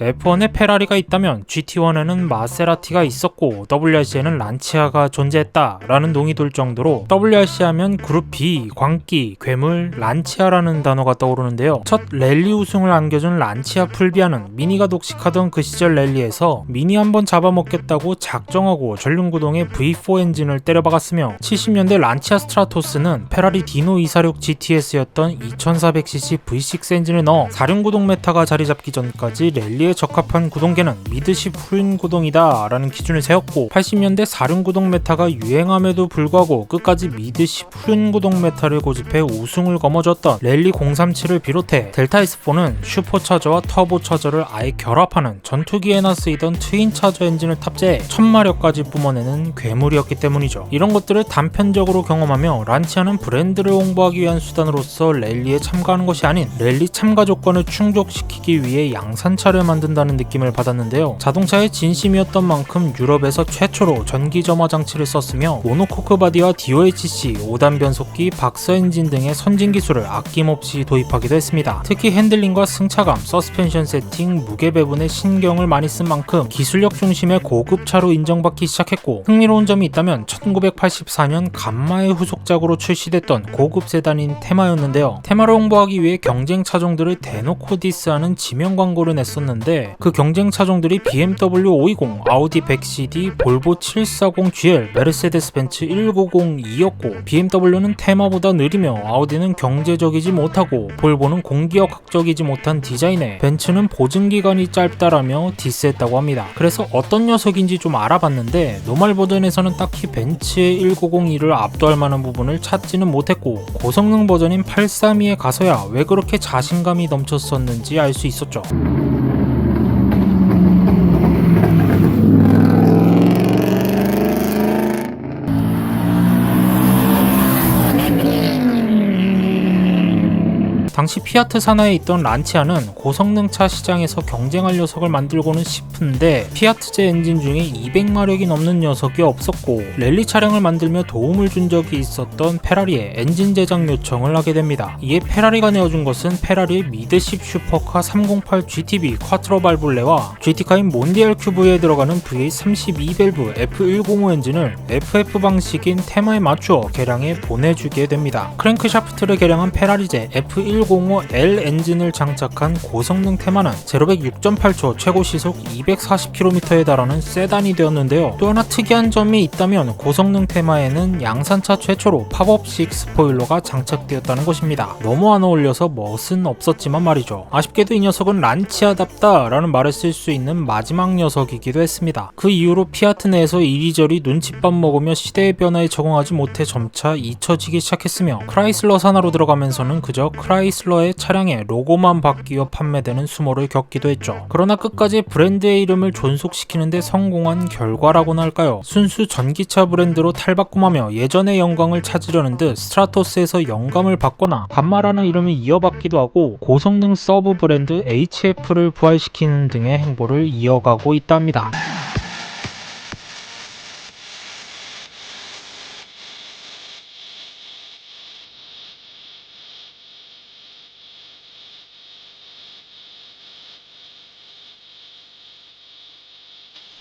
F1에 페라리가 있다면 GT1에는 마세라티가 있었고 WRC에는 란치아가 존재했다 라는 농이 돌 정도로 WRC 하면 그룹 B, 광기, 괴물, 란치아라는 단어가 떠오르는데요. 첫 랠리 우승을 안겨준 란치아 풀비아는 미니가 독식하던 그 시절 랠리에서 미니 한번 잡아먹겠다고 작정하고 전륜구동의 V4 엔진을 때려박았으며 70년대 란치아 스트라토스는 페라리 디노 246 GTS였던 2400cc V6 엔진을 넣어 사륜구동 메타가 자리 잡기 전까지 랠리 에 적합한 구동계는 미드십 후륜 구동이다 라는 기준을 세웠고 80년대 사륜 구동 메타가 유행함에도 불구하고 끝까지 미드십 후륜 구동 메타를 고집해 우승을 거머쥐었던 랠리 037을 비롯해 델타 S4는 슈퍼차저와 터보차저를 아예 결합하는 전투기에나 쓰이던 트윈차저 엔진을 탑재해 1000마력까지 뿜어내는 괴물이었기 때문이죠. 이런 것들을 단편적으로 경험하며 란치아는 브랜드를 홍보하기 위한 수단으로서 랠리에 참가하는 것이 아닌 랠리 참가 조건을 충족시키기 위해 양산차를 만 든다는 느낌을 받았는데요. 자동차의 진심이었던 만큼 유럽에서 최초로 전기 점화 장치를 썼으며 모노코크 바디와 DOHC, 5단 변속기, 박스 엔진 등의 선진 기술을 아낌없이 도입하기도 했습니다. 특히 핸들링과 승차감, 서스펜션 세팅, 무게 배분에 신경을 많이 쓴 만큼 기술력 중심의 고급 차로 인정받기 시작했고 흥미로운 점이 있다면 1984년 감마의 후속작으로 출시됐던 고급 세단인 테마였는데요. 테마를 홍보하기 위해 경쟁 차종들을 대놓고 디스하는 지명 광고를 냈었는데 그 경쟁 차종들이 BMW 520, 아우디 100CD, 볼보 740GL, 메르세데스 벤츠 190E였고 BMW는 테마보다 느리며 아우디는 경제적이지 못하고 볼보는 공기역학적이지 못한 디자인에 벤츠는 보증 기간이 짧다라며 디스했다고 합니다. 그래서 어떤 녀석인지 좀 알아봤는데 노멀 버전에서는 딱히 벤츠의 190E를 압도할 만한 부분을 찾지는 못했고 고성능 버전인 832에 가서야 왜 그렇게 자신감이 넘쳤었는지 알 수 있었죠. 당시 피아트 산하에 있던 란치아는 고성능 차 시장에서 경쟁할 녀석을 만들고는 싶은데 피아트제 엔진 중에 200마력이 넘는 녀석이 없었고 랠리 차량을 만들며 도움을 준 적이 있었던 페라리에 엔진 제작 요청을 하게 됩니다. 이에 페라리가 내어준 것은 페라리의 미드십 슈퍼카 308 GTB 쿼트로 발볼레와 GT카인 몬디알 큐브에 들어가는 V32 밸브 F105 엔진을 FF 방식인 테마에 맞추어 개량해 보내주게 됩니다. 크랭크샤프트를 개량한 페라리제 F105L 엔진을 장착한 고성능 테마는 제로백 6.8초 최고 시속 240km에 달하는 세단이 되었는데요. 또 하나 특이한 점이 있다면 고성능 테마에는 양산차 최초로 팝업식 스포일러가 장착되었다는 것입니다. 너무 안 어울려서 멋은 없었지만 말이죠. 아쉽게도 이 녀석은 란치아답다 라는 말을 쓸 수 있는 마지막 녀석이기도 했습니다. 그 이후로 피아트 내에서 이리저리 눈칫밥 먹으며 시대의 변화에 적응하지 못해 점차 잊혀지기 시작했으며 크라이슬러 산하로 들어가면서는 그저 크라이슬러의 차량에 로고만 바뀌어 판매되는 수모를 겪기도 했죠. 그러나 끝까지 브랜드의 이름을 존속시키는데 성공한 결과라고나 할까요? 순수 전기차 브랜드로 탈바꿈하며 예전의 영광을 찾으려는 듯 스트라토스에서 영감을 받거나 반말하는 이름을 이어받기도 하고 고성능 서브 브랜드 HF를 부활시키는 등의 행보를 이어가고 있답니다.